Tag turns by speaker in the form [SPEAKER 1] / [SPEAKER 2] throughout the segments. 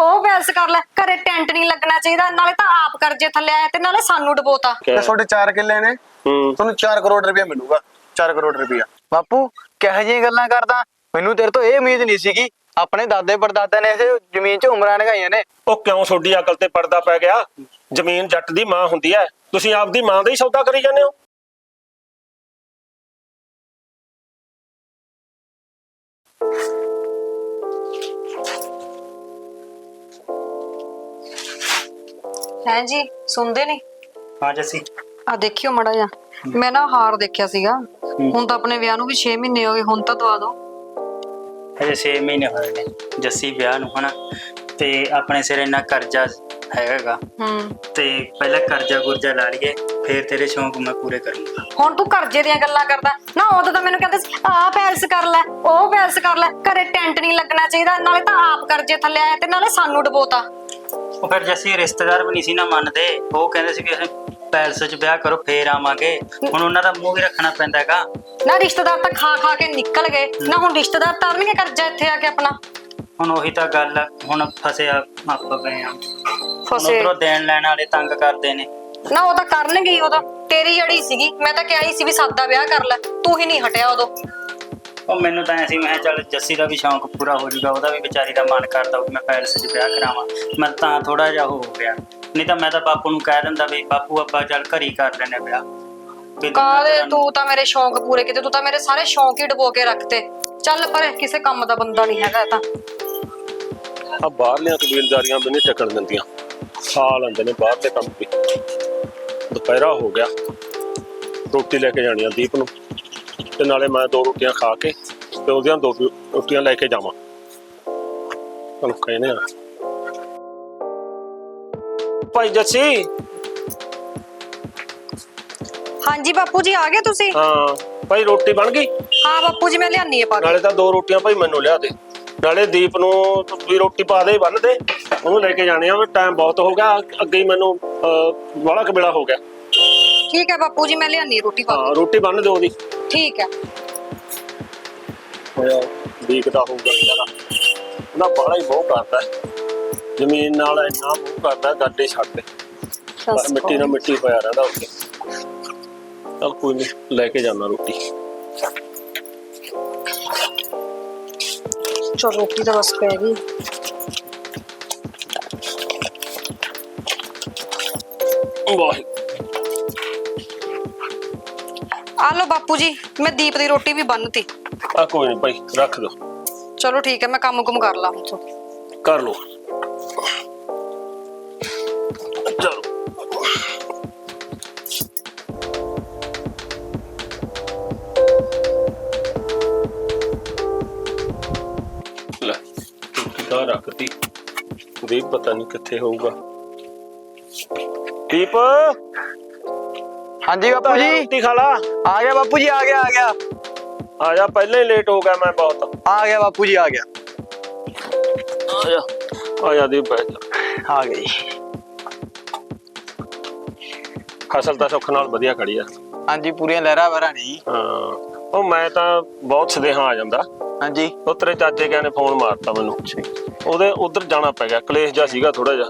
[SPEAKER 1] ਉਹ ਬੈਲਸ ਕਰ ਲੈ ਘਰੇ ਟੈਂਟ ਨਹੀਂ ਲੱਗਣਾ ਚਾਹੀਦਾ ਨਾਲੇ ਤਾਂ ਆਪ ਕਰਜੇ ਥੱਲੇ ਆਇਆ ਤੇ ਨਾਲੇ ਸਾਨੂੰ ਡਬੋਤਾ।
[SPEAKER 2] ਤੇ ਤੁਹਾਡੇ 4 ਕਿੱਲੇ ਨੇ?
[SPEAKER 3] ਹੂੰ।
[SPEAKER 2] ਤੁਹਾਨੂੰ 4 ਕਰੋੜ ਰੁਪਏ ਮਿਲੂਗਾ 4 ਕਰੋੜ ਰੁਪਇਆ।
[SPEAKER 4] ਬਾਪੂ ਕਿਹੋ ਜਿਹੀਆਂ ਗੱਲਾਂ ਕਰਦਾ? ਮੈਨੂੰ ਤੇਰੇ ਤੋਂ ਇਹ ਉਮੀਦ ਨਹੀਂ ਸੀਗੀ ਆਪਣੇ ਦਾਦੇ ਪੜਦਾਦੇ ਨੇ ਇਸ ਜ਼ਮੀਨ 'ਚ ਉਮਰਾਂ ਲਗਾਈਆਂ ਨੇ।
[SPEAKER 3] ਉਹ ਕਿਉਂ ਛੋਡੀ ਅਕਲ ਤੇ ਪਰਦਾ ਪੈ ਗਿਆ? ਜ਼ਮੀਨ ਜੱਟ ਦੀ ਮਾਂ ਹੁੰਦੀ ਹੈ। ਤੁਸੀਂ ਆਪਦੀ ਮਾਂ ਦਾ ਹੀ ਸੌਦਾ ਕਰੀ ਜਾਂਦੇ ਹੋ।
[SPEAKER 1] ਹੈ ਜੀ ਸੁਣਦੇ ਨਹੀਂ
[SPEAKER 5] ਹਾਂ ਜੱਸੀ।
[SPEAKER 1] ਆ ਦੇਖਿਓ ਮੜਾ ਜਾ ਮੈਂ ਨਾ ਹਾਰ ਦੇਖਿਆ ਸੀਗਾ। ਹੁਣ ਤਾਂ ਆਪਣੇ ਵਿਆਹ ਨੂੰ ਵੀ 6 ਮਹੀਨੇ ਹੋ ਗਏ ਹੁਣ ਤਾਂ ਦਵਾ ਦਿਓ।
[SPEAKER 5] ਹਜੇ 6 ਮਹੀਨੇ ਹੋਏ ਨੇ। ਜੱਸੀ ਵਿਆਹ ਨੂੰ ਹਨਾ ਤੇ ਆਪਣੇ ਸਿਰ ਇੰਨਾ ਕਰਜ਼ਾ ਹੈਗਾ।
[SPEAKER 1] ਹੂੰ।
[SPEAKER 5] ਤੇ ਪਹਿਲਾਂ ਕਰਜ਼ਾ ਗੁਰਜ਼ਾ ਲਾ ਲਈਏ ਫਿਰ ਤੇਰੇ ਸ਼ੌਂਕ ਮੈਂ ਪੂਰੇ ਕਰੂੰਗਾ।
[SPEAKER 1] ਹੁਣ ਤੂੰ ਕਰਜ਼ੇ ਦੀਆਂ ਗੱਲਾਂ ਕਰਦਾ। ਨਾ ਉਦੋਂ ਤਾਂ ਮੈਨੂੰ ਕਹਿੰਦੇ ਸੀ ਆਹ ਪੈਲਸ ਕਰ ਲੈ ਉਹ ਪੈਲਸ ਕਰ ਲੈ। ਘਰੇ ਟੈਂਟ ਨਹੀਂ ਲੱਗਣਾ ਚਾਹੀਦਾ ਨਾਲੇ ਤਾਂ ਆਪ ਕਰਜ਼ੇ ਥੱਲੇ ਆਇਆ ਤੇ ਨਾਲੇ ਸਾਨੂੰ ਡਬੋਤਾ।
[SPEAKER 5] ਉਹ ਫਿਰ ਜੱਸੀ ਰਿਸ਼ਤੇਦਾਰ ਵੀ ਨਹੀਂ ਸੀ ਨਾ ਮੰਨਦੇ ਉਹ ਕਹਿੰਦੇ ਸੀ ਕਿ ਅਸੀਂ ਪੈਲਸ 'ਚ ਵਿਆਹ ਕਰੋ ਫੇਰ ਆਵਾਂਗੇ। ਹੁਣ ਉਹਨਾਂ ਦਾ ਮੂੰਹ ਵੀ ਰੱਖਣਾ ਪੈਂਦਾ ਹੈਗਾ।
[SPEAKER 1] ਨਾ ਰਿਸ਼ਤੇਦਾਰ ਤਾਂ ਖਾ ਖਾ ਕੇ ਨਿਕਲ ਗਏ। ਨਾ ਹੁਣ ਰਿਸ਼ਤੇਦਾਰ ਤਰਨਗੇ ਕਰਜ਼ਾ ਇੱਥੇ ਆ ਕੇ ਆਪਣਾ।
[SPEAKER 5] ਹੁਣ ਉਹੀ ਤਾਂ ਗੱਲ ਆ, ਹੁਣ ਫਸਿਆ ਆਪਾਂ ਪਏ ਆ।
[SPEAKER 1] ਫਸੇ।
[SPEAKER 5] ਉਧਰੋਂ ਦੇਣ ਲੈਣ ਵਾਲੇ ਤੰਗ ਕਰਦੇ ਨੇ।
[SPEAKER 1] ਨਾ ਉਹ ਤਾਂ ਕਰਨਗੇ ਹੀ ਉਦੋਂ ਤੇਰੀ ਜੜੀ ਸੀਗੀ ਮੈਂ ਤਾਂ ਕਿਹਾ ਹੀ ਸੀ ਵੀ ਸਾਦਾ ਵਿਆਹ ਕਰ ਲੈ। ਤੂੰ ਹੀ ਨਹੀਂ ਹਟਿਆ ਉਦੋਂ।
[SPEAKER 5] ਉਹ ਮੈਨੂੰ ਤਾਂ ਐ ਸੀ ਮੈਂ ਕਿਹਾ ਚੱਲ ਜੱਸੀ ਦਾ ਵੀ ਸ਼ੌਂਕ ਪੂਰਾ ਹੋ ਜਾਊਗਾ ਉਹਦਾ ਵੀ ਵਿਚਾਰੀ ਦਾ ਮਨ ਕਰਦਾ ਵੀ ਮੈਂ ਪੈਲਸ 'ਚ ਵਿਆਹ ਕਰਾਵਾਂ। ਮੈਂ ਤਾਂ ਥੋੜਾ ਜਿਹਾ ਹੋ ਗਿਆ। ਨਹੀਂ ਤਾਂ ਮੈਂ ਤਾਂ ਬਾਪੂ ਨੂੰ ਕਹਿ ਦਿੰਦਾ ਵੀ ਬਾਪੂ ਆਪਾਂ ਚੱਲ ਘਰੀ ਕਰ ਲੈਨੇ ਵਿਆਹ। ਵੀ ਦੋਨਾਂ
[SPEAKER 1] ਕਾਲੇ
[SPEAKER 5] ਨੂੰ-
[SPEAKER 1] ਤੂੰ ਤਾਂ ਮੇਰੇ ਸ਼ੌਂਕ ਪੂਰੇ ਕੀਤੇ ਤੂੰ ਤਾਂ ਮੇਰੇ ਸਾਰੇ ਸ਼ੌਂਕ ਹੀ ਡਬੋ ਕੇ ਰੱਖਤੇ। ਚੱਲ ਪਰ ਕਿਸੇ ਕੰਮ ਦਾ ਬੰਦਾ ਨਹੀਂ ਹੈਗਾ ਇਹ ਤਾਂ।
[SPEAKER 3] ਆ ਬਾਹਰਲੀਆਂ ਕਬੀਲਦਾਰੀਆਂ ਵੀ ਨਹੀਂ ਟਿਕਣ ਦਿੰਦੀਆਂ। ਖਾ ਲੈਂਦੇ ਨੇ ਬਾਹਰ ਦੇ ਕੰਮ ਵੀ। ਦੁਪਹਿਰਾ ਹੋ ਗਿਆ। ਰੋਟੀ ਲੈ ਕੇ ਜਾਣੀ ਆ ਦੀਪ ਨੂੰ। ਤੇ ਨਾਲੇ ਮੈਂ ਦੋ ਰੋਟੀਆਂ ਖਾ ਕੇ ਤੇ ਉਹਦੀਆਂ ਦੋ ਰੋਟੀਆਂ ਲੈ ਕੇ ਜਾਵਾਂ। ਤੁਹਾਨੂੰ ਕਹਿੰਦੇ ਆ। ਭਾਈ ਜੱਸੀ?
[SPEAKER 1] ਹਾਂਜੀ ਬਾਪੂ ਜੀ ਆ ਗਏ ਤੁਸੀਂ?
[SPEAKER 3] ਹਾਂ ਭਾਈ ਰੋਟੀ ਬਣ ਗਈ?
[SPEAKER 1] ਹਾਂ ਬਾਪੂ ਜੀ ਮੈਂ ਲਿਆਨੀ ਹੈ ਪਾ ਕੇ।
[SPEAKER 3] ਨਾਲੇ ਤਾਂ ਦੋ ਰੋਟੀਆਂ ਭਾਈ ਮੈਨੂੰ ਲਿਆ ਦੇ। ਨਾਲੇ ਦੀਪ ਨੂੰ ਵੀ ਰੋਟੀ ਪਾ ਦੇ ਬੰਨ ਦੇ। ਉਹਨੂੰ ਲੈ ਕੇ ਜਾਣੇ ਆ ਟਾਈਮ ਬਹੁਤ ਹੋ ਗਿਆ। ਅੱਗੇ ਹੀ ਮੈਨੂੰ ਬੜਾ ਕਬੇਲਾ ਹੋ ਗਿਆ।
[SPEAKER 1] ਠੀਕ ਹੈ ਬਾਪੂ ਜੀ ਮੈਂ ਲਿਆਨੀ ਰੋਟੀ ਪਾ
[SPEAKER 3] ਹਾਂ ਰੋਟੀ ਬੰਨ ਦਿਓ ਉਹਦੀ।
[SPEAKER 1] ਠੀਕ ਹੈ
[SPEAKER 3] ਹੋਇਆ ਵੀਕਦਾ ਹੋਊਗਾ ਯਾਰਾ। ਉਹਦਾ ਬੜਾ ਹੀ ਬਹੁਤ ਕਰਦਾ ਹੈ। ਜ਼ਮੀਨ ਨਾਲ ਇੰਨਾ ਮੂੰਹ ਕਰਦਾ ਗੱਡੇ ਛੱਡ ਦੇ। ਪਰ ਮਿੱਟੀ ਨਾਲ ਮਿੱਟੀ ਹੋਇਆ ਰਹਿੰਦਾ ਉੱਥੇ। ਚਲ ਕੋਈ ਨਹੀਂ ਲੈ ਕੇ ਜਾਣਾ ਰੋਟੀ।
[SPEAKER 1] ਚਲ ਰੋਟੀ ਤਾਂ ਬਸ ਪੈ ਗਈ।
[SPEAKER 3] ਵਾਹਿਗੁਰੂ।
[SPEAKER 1] ਆ ਲਓ ਬਾਪੂ ਜੀ ਮੈਂ ਦੀਪ ਦੀ ਰੋਟੀ ਵੀ ਬੰਨਤੀ।
[SPEAKER 3] ਆ ਕੋਈ ਨਹੀਂ ਭਾਈ ਰੱਖ ਦੋ
[SPEAKER 1] ਚਲੋ ਠੀਕ ਹੈ ਮੈਂ ਕੰਮ ਕੁਮ ਕਰ ਲਾਂ ਹੁਣ। ਤੋਂ
[SPEAKER 3] ਕਰ ਲੋ ਚਲੋ। ਲੈ ਕਿਤਾ ਰੱਖਤੀ। ਦੀਪ ਪਤਾ ਨਹੀਂ ਕਿੱਥੇ ਹੋਊਗਾ। ਦੀਪ!
[SPEAKER 4] ਹਾਂਜੀ ਬਾਪੂ ਜੀ।
[SPEAKER 3] ਰੋਟੀ ਖਾ ਲਾ।
[SPEAKER 4] ਆ ਗਿਆ ਬਾਪੂ ਜੀ ਆ ਗਿਆ ਆ ਗਿਆ।
[SPEAKER 3] ਆ ਜਾ ਪਹਿਲਾਂ ਹੀ ਲੇਟ ਹੋ ਗਿਆ ਮੈਂ ਬਹੁਤ।
[SPEAKER 4] ਆ ਗਿਆ ਬਾਪੂ ਜੀ ਆ ਗਿਆ।
[SPEAKER 3] ਆ ਜਾ। ਆ ਜਾ ਦੀਪ ਬੈਠ ਜਾ।
[SPEAKER 4] ਆ ਗਈ
[SPEAKER 3] ਫਸਲ ਤਾਂ ਸੁੱਖ ਨਾਲ ਵਧੀਆ ਖੜੀ ਆ।
[SPEAKER 4] ਹਾਂਜੀ ਪੂਰੀਆਂ ਲਹਿਰਾ ਵਰਾਂ ਨਹੀਂ
[SPEAKER 3] ਹਾਂ। ਉਹ ਮੈਂ ਤਾਂ ਬਹੁਤ ਸਦੇਹਾ ਆ ਜਾਂਦਾ।
[SPEAKER 4] ਹਾਂਜੀ।
[SPEAKER 3] ਉਹ ਤੇਰੇ ਚਾਚੇ ਕਹਿੰਦੇ ਨੇ ਫੋਨ ਮਾਰਤਾ ਮੈਨੂੰ। ਉਹਦੇ ਉਧਰ ਜਾਣਾ ਪੈ ਗਿਆ। ਕਲੇਸ਼ ਜਿਹਾ ਸੀਗਾ ਥੋੜਾ ਜਿਹਾ।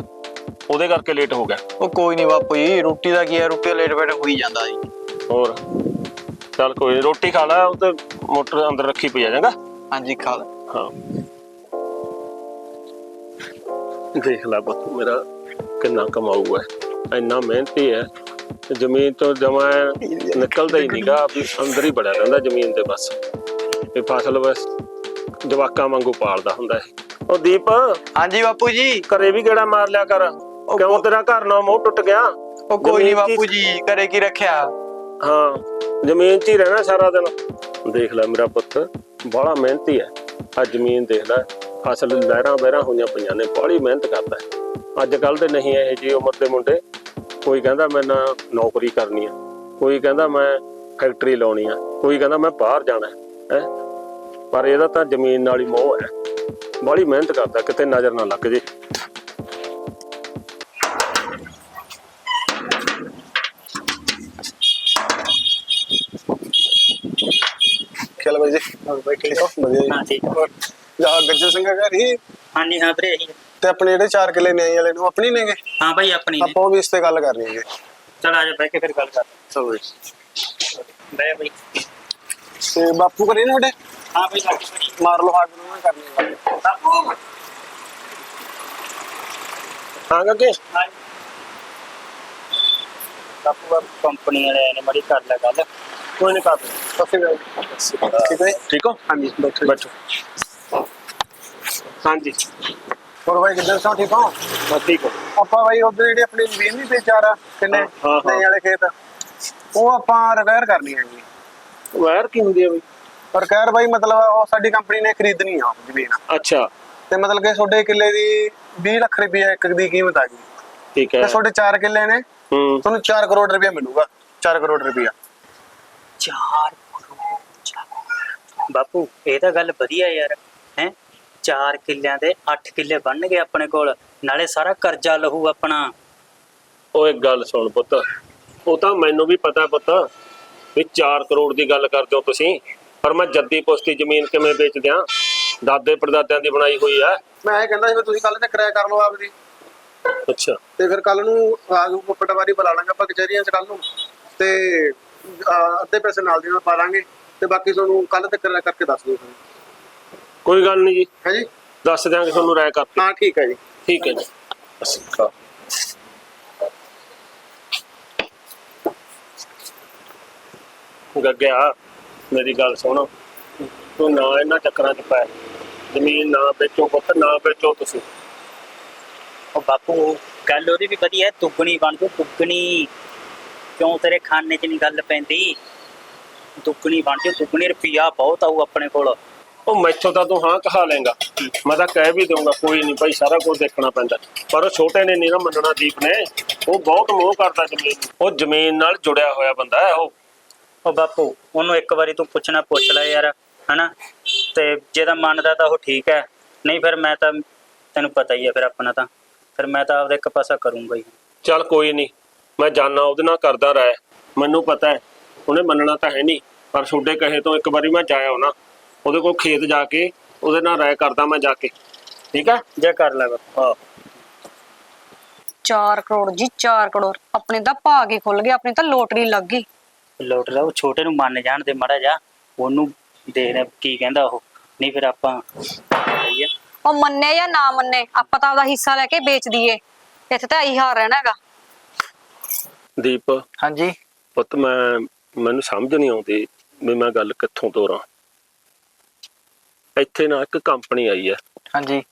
[SPEAKER 3] ਉਹਦੇ ਕਰਕੇ ਲੇਟ ਹੋ ਗਿਆ।
[SPEAKER 4] ਉਹ ਕੋਈ ਨਹੀਂ ਬਾਪੂ ਜੀ ਰੋਟੀ ਦਾ ਕੀ ਹੈ? ਰੋਟੀ ਲੇਟ ਬੈਠ ਹੋਈ ਜਾਂਦਾ ਜੀ।
[SPEAKER 3] ਹੋਰ? ਚੱਲ ਕੋਈ ਨੀ, ਰੋਟੀ ਖਾ ਲੈ ਉਹ ਤੇ ਮੋਟਰ ਅੰਦਰ ਰੱਖੀ ਪਈ ਆ ਜਾਂਗਾ
[SPEAKER 4] ਹਾਂਜੀ ਖਾ ਲੈ।
[SPEAKER 3] ਹਾਂ। ਦੇਖ ਲੈ ਪੁੱਤ ਮੇਰਾ ਕਿੰਨਾ ਕਮਾਊਗਾ ਇੰਨਾ ਮਿਹਨਤੀ ਹੈ। ਤੇ ਜ਼ਮੀਨ ਤੋਂ ਜਮਾ ਨਿਕਲਦਾ ਹੀ ਨਹੀਂਗਾ ਵੀ ਅੰਦਰ ਹੀ ਬੜਿਆ ਰਹਿੰਦਾ ਜ਼ਮੀਨ ਦੇ ਬਸ। ਇਹ ਫਸਲ ਬਸ ਜਵਾਕਾਂ ਵਾਂਗੂ ਪਾਲਦਾ ਹੁੰਦਾ ਹੈ। ਉਹ ਦੀਪ।
[SPEAKER 4] ਹਾਂਜੀ ਬਾਪੂ ਜੀ।
[SPEAKER 3] ਘਰੇ ਵੀ ਗੇੜਾ ਮਾਰ ਲਿਆ ਕਰ। ਕਿਉਂ ਤੇਰਾ ਘਰ ਨਾ ਮੋਹ ਟੁੱਟ ਗਿਆ?
[SPEAKER 4] ਉਹ ਕੋਈ ਨਹੀਂ ਬਾਪੂ ਜੀ ਘਰੇ ਕੀ ਰੱਖਿਆ?
[SPEAKER 3] ਹਾਂ ਜ਼ਮੀਨ 'ਚ ਹੀ ਰਹਿਣਾ ਸਾਰਾ ਦਿਨ। ਦੇਖ ਲੈ ਮੇਰਾ ਪੁੱਤ ਬੜਾ ਮਿਹਨਤੀ ਹੈ ਆ ਜ਼ਮੀਨ ਦੇਖ ਲੈ ਫਸਲ ਲਹਿਰਾਂ ਬਹਿਰਾਂ ਹੋਈਆਂ ਪਈਆਂ ਨੇ ਬੜੀ ਮਿਹਨਤ ਕਰਦਾ ਅੱਜ ਕੱਲ ਦੇ ਨਹੀਂ ਇਹ ਜੀ ਉਮਰ ਦੇ ਮੁੰਡੇ। ਕੋਈ ਕਹਿੰਦਾ ਮੈਂ ਨਾ ਨੌਕਰੀ ਕਰਨੀ ਆ ਕੋਈ ਕਹਿੰਦਾ ਮੈਂ ਫੈਕਟਰੀ ਲਾਉਣੀ ਆ ਕੋਈ ਕਹਿੰਦਾ ਮੈਂ ਬਾਹਰ ਜਾਣਾ ਹੈਂ। ਪਰ ਇਹਦਾ ਤਾਂ ਜ਼ਮੀਨ ਨਾਲ ਹੀ ਮੋਹ ਹੈ ਬੜੀ ਮਿਹਨਤ ਕਰਦਾ ਕਿਤੇ ਨਜ਼ਰ ਨਾ ਲੱਗ ਜੇ।
[SPEAKER 2] ਬਾਈ ਜੀ। ਹੋਰ ਬਾਈ ਠੀਕ ਹੋ? ਵਧੀਆ ਜੀ।
[SPEAKER 5] ਹਾਂ ਠੀਕ।
[SPEAKER 2] ਹੋਰ ਜਾ ਗੱਜਰ ਸਿੰਘ ਦਾ ਘਰ ਹੀ
[SPEAKER 5] ਹਾਂਜੀ ਹਾਂ ਵੀਰੇ ਇਹੀ ਹੈ।
[SPEAKER 2] ਤੇ ਆਪਣੇ ਜਿਹੜੇ 4 ਕਿੱਲੇ ਨਿਆਈ ਵਾਲੇ ਨੂੰ ਆਪਣੀ ਨੇਗੇ?
[SPEAKER 5] ਹਾਂ ਬਾਈ ਆਪਣੀ ਨੇ।
[SPEAKER 2] ਆਪਾਂ ਉਹ ਵੀ ਇਸ ਤੇ ਗੱਲ ਕਰਨੀ ਹੈਗੇ।
[SPEAKER 5] ਚਲ ਆ ਜਾ ਬਹਿ ਕੇ ਫਿਰ ਗੱਲ ਕਰ।
[SPEAKER 2] ਜੀ।
[SPEAKER 5] ਬਹਿ ਬਾਈ।
[SPEAKER 2] ਤੇ ਬਾਪੂ ਕਰੀ ਨਾ ਤੁਹਾਡੇ?
[SPEAKER 5] ਹਾਂ ਬਾਈ ਲੱਗੀ
[SPEAKER 2] ਮਾਰ ਲਓ ਹਾਡ ਨੂੰ ਕਰਨੀ ਹੈ।
[SPEAKER 5] ਬਾਪੂ
[SPEAKER 3] ਹਾਂ
[SPEAKER 5] ਬਾਪੂ ਕੰਪਨੀ ਵਾਲੇ ਨੇ ਮੜੀ ਕਰ ਲੈ ਗੱਲ।
[SPEAKER 3] ਕੋਈ ਨਹੀਂ
[SPEAKER 2] ਸ਼੍ਰੀ ਅਕਾਲ। ਠੀਕ ਹੈ
[SPEAKER 3] ਠੀਕ ਹੋ?
[SPEAKER 2] ਹਾਂਜੀ ਬੈਠੋ
[SPEAKER 3] ਬੈਠੋ। ਹਾਂਜੀ।
[SPEAKER 2] ਹੋਰ ਬਾਈ ਕਿੱਦਾਂ ਸੋ ਠੀਕ ਹੋ?
[SPEAKER 3] ਬਸ ਠੀਕ ਹੋ।
[SPEAKER 2] ਆਪਾਂ ਬਾਈ ਉਧਰ ਜਿਹੜੇ ਆਪਣੇ ਜ਼ਮੀਨ ਨਹੀਂ ਤੇ ਚਾਰ ਆ ਕਿੰਨੇ। ਨਹੀਂ ਵਾਲੇ ਖੇਤ? ਉਹ ਆਪਾਂ ਰਿਪੇਅਰ ਕਰਨੀ ਹੈ ਜੀ।
[SPEAKER 3] ਵਾਇਰ ਕੀ ਹੁੰਦੀ ਹੈ ਬਈ?
[SPEAKER 2] ਰਿਪੇਅਰ ਬਾਈ ਮਤਲਬ ਉਹ ਸਾਡੀ ਕੰਪਨੀ ਨੇ ਖਰੀਦਣੀ ਆ ਉਹ ਜ਼ਮੀਨ।
[SPEAKER 3] ਅੱਛਾ।
[SPEAKER 2] ਤੇ ਮਤਲਬ ਕਿ ਤੁਹਾਡੇ ਕਿੱਲੇ ਦੀ 20 ਲੱਖ ਰੁਪਏ ਇੱਕ ਦੀ ਕੀਮਤ ਆ ਗਈ।
[SPEAKER 3] ਠੀਕ ਹੈ।
[SPEAKER 2] ਤੇ ਤੁਹਾਡੇ 4 ਕਿੱਲੇ ਨੇ।
[SPEAKER 3] ਹੂੰ।
[SPEAKER 2] ਤੁਹਾਨੂੰ 4 ਕਰੋੜ ਰੁਪਏ ਮਿਲੂਗਾ। 4 ਕਰੋੜ ਰੁਪਇਆ
[SPEAKER 5] ਚਾਰ ਬਾਪੂ ਇਹ ਤਾਂ ਗੱਲ ਵਧੀਆ ਯਾਰ ਹੈ? 4 ਕਿੱਲਿਆਂ ਦੇ 8 ਕਿੱਲੇ ਬਣਨਗੇ ਆਪਣੇ ਕੋਲ ਨਾਲੇ ਸਾਰਾ ਕਰਜ਼ਾ ਲਹੂ ਆਪਣਾ।
[SPEAKER 3] ਉਹ ਇੱਕ ਗੱਲ ਸੁਣ ਪੁੱਤ। ਉਹ ਤਾਂ ਮੈਨੂੰ ਵੀ ਪਤਾ ਪੁੱਤ ਵੀ 4 ਕਰੋੜ ਦੀ ਗੱਲ ਕਰਦੇ ਹੋ ਤੁਸੀਂ। ਪਰ ਮੈਂ ਜੱਦੀ ਪੁਸਤੀ ਜ਼ਮੀਨ ਕਿਵੇਂ ਵੇਚ ਦਿਆਂ ਦਾਦੇ ਪੜਦਾਦਿਆਂ ਦੀ ਬਣਾਈ ਹੋਈ ਹੈ।
[SPEAKER 2] ਮੈਂ ਇਹ ਕਹਿੰਦਾ ਸੀ ਵੀ ਤੁਸੀਂ ਕੱਲ ਤੇ ਕਿਰਾਇਆ ਕਰ ਲਓ ਆਪਦੀ।
[SPEAKER 3] ਅੱਛਾ।
[SPEAKER 2] ਤੇ ਫਿਰ ਕੱਲ ਨੂੰ ਆਜੂ ਪਟਵਾਰੀ ਬੁਲਾ ਲਾਂਗੇ ਆਪਾਂ ਕਚਹਿਰੀਆਂ 'ਚ ਕੱਲ ਨੂੰ। ਤੇ ਅਹ, ਅੱਧੇ ਪੈਸੇ ਨਾਲ ਦੀ ਨਾਲ ਪਾ ਲਾਂਗੇ। ਤੇ ਬਾਕੀ ਤੁਹਾਨੂੰ ਕੱਲ ਤੱਕ ਕਿਰਾਇਆ ਕਰਕੇ ਦੱਸ ਦਿਓ।
[SPEAKER 3] ਕੋਈ ਗੱਲ ਨਹੀਂ ਜੀ।
[SPEAKER 2] ਹੈ ਜੀ?
[SPEAKER 3] ਦੱਸ ਦਿਆਂਗੇ ਤੁਹਾਨੂੰ ਰਾਇ ਕਰਕੇ।
[SPEAKER 2] ਹਾਂ ਠੀਕ ਹੈ ਜੀ।
[SPEAKER 3] ਠੀਕ ਹੈ ਜੀ। ਅੱਛਾ। ਗੱਗਿਆ। ਮੇਰੀ ਗੱਲ ਸੁਣ। ਤੂੰ ਨਾ ਇਹਨਾਂ ਚੱਕਰਾਂ 'ਚ ਪੈ। ਜ਼ਮੀਨ ਨਾ ਵੇਚੋ ਪੁੱਤ ਨਾ ਵੇਚੋ ਤੁਸੀਂ।
[SPEAKER 5] ਉਹ ਬਾਪੂ ਗੱਲ ਉਹਦੀ ਵੀ ਵਧੀਆ ਹੈ, ਦੁੱਗਣੀ ਬਣ ਜਾਓ ਦੁੱਗਣੀ। ਕਿਉਂ ਤੇਰੇ ਖਾਨੇ 'ਚ ਨਹੀਂ ਗੱਲ ਪੈਂਦੀ? ਦੁੱਗਣੀ ਬਣ ਜਾਓ ਦੁੱਗਣੀ ਰੁਪਿਆ ਬਹੁਤ ਆਊ ਆਪਣੇ ਕੋਲ।
[SPEAKER 3] ਉਹ ਮੈਥੋਂ ਤਾਂ ਤੂੰ ਹਾਂ ਕਹਾ ਲੇਗਾ ਮੈਂ ਤਾਂ ਕਹਿ ਵੀ ਦਊਂਗਾ ਕੋਈ ਨਹੀਂ ਭਾਈ ਸਾਰਾ ਕੁਝ ਦੇਖਣਾ ਪੈਂਦਾ। ਪਰ ਉਹ ਛੋਟੇ ਨੇ ਨਹੀਂ ਨਾ ਮੰਨਣਾ ਦੀਪ ਨੇ। ਉਹ ਬਹੁਤ ਮੋਹ ਕਰਦਾ ਜ਼ਮੀਨ ਨੂੰ। ਉਹ ਜ਼ਮੀਨ ਨਾਲ ਜੁੜਿਆ ਹੋਇਆ ਬੰਦਾ ਹੈ ਉਹ।
[SPEAKER 5] ਉਹ ਬਾਪੂ ਉਹਨੂੰ ਇੱਕ ਵਾਰੀ ਤੂੰ ਪੁੱਛਣਾ ਪੁੱਛ ਲੈ ਯਾਰ ਹਨਾ? ਤੇ ਜੇ ਤਾਂ ਮੰਨਦਾ ਤਾਂ ਉਹ ਠੀਕ ਹੈ। ਨਹੀਂ ਫਿਰ ਮੈਂ ਤਾਂ ਤੈਨੂੰ ਪਤਾ ਹੀ ਹੈ ਫਿਰ ਆਪਣਾ ਤਾਂ। ਫਿਰ ਮੈਂ ਤਾਂ ਆਪਦਾ ਇੱਕ ਪਾਸਾ ਕਰੂੰਗਾ ਹੀ।
[SPEAKER 3] ਚੱਲ ਕੋਈ ਨਹੀਂ ਮੈਂ ਜਾਣਾ ਉਹਦੇ ਨਾਲ ਕਰਦਾ ਰਾਇ ਮੈਨੂੰ ਪਤਾ ਹੈ ਉਹਨੇ ਮੰਨਣਾ ਤਾਂ ਹੈ ਨਹੀਂ ਪਰ ਛੋਡੇ ਕਹੇ ਤੋਂ ਇੱਕ ਵਾਰੀ ਮੈਂ ਜਾਇਆ ਨਾ ਉਹਦੇ ਕੋਲ ਖੇਤ ਜਾ ਕੇ ਉਹਦੇ ਨਾਲ ਰਾਇ ਕਰਦਾ ਮੈਂ ਜਾ ਕੇ। ਠੀਕ ਹੈ?
[SPEAKER 5] ਜੇ ਕਰ ਲੈ ਬਾਪੂ।
[SPEAKER 3] ਹਾਂ
[SPEAKER 1] 4 ਕਰੋੜ ਜੀ 4 ਕਰੋੜ। ਆਪਣੇ ਤਾਂ ਭਾਗ ਹੀ ਖੁੱਲ ਗਿਆ ਆਪਣੀ ਤਾਂ ਲੋਟਰੀ ਲੱਗ ਗਈ।
[SPEAKER 5] ਲੋਟ ਲਾ ਉਹ ਛੋਟੇ ਨੂੰ ਮੰਨ ਜਾਣ ਦੇ ਮੜਾ ਜਾ ਉਹਨੂੰ ਦੇਖਦੇ ਕੀ ਕਹਿੰਦਾ ਉਹ। ਨਹੀਂ ਫਿਰ ਆਪਾਂ ਸਹੀ
[SPEAKER 1] ਉਹ ਮੰਨੇ ਜਾਂ ਨਾ ਮੰਨੇ ਆਪਾਂ ਤਾਂ ਆਪਦਾ ਹਿੱਸਾ ਲੈ ਕੇ ਵੇਚ ਦਈਏ। ਇੱਥੇ ਤਾਂ ਇਹੀ ਹਾਲ ਰਹਿਣਾ ਹੈਗਾ।
[SPEAKER 3] ਦੀਪ।
[SPEAKER 4] ਹਾਂਜੀ।
[SPEAKER 3] ਪੁੱਤ ਮੈਂ ਮੈਨੂੰ ਸਮਝ ਨਹੀਂ ਆਉਂਦੀ ਵੀ ਮੈਂ ਗੱਲ ਕਿੱਥੋਂ ਤੋਰਾਂ। ਇੱਥੇ ਨਾ ਇੱਕ ਕੰਪਨੀ ਆਈ ਹੈ।
[SPEAKER 4] ਹਾਂਜੀ।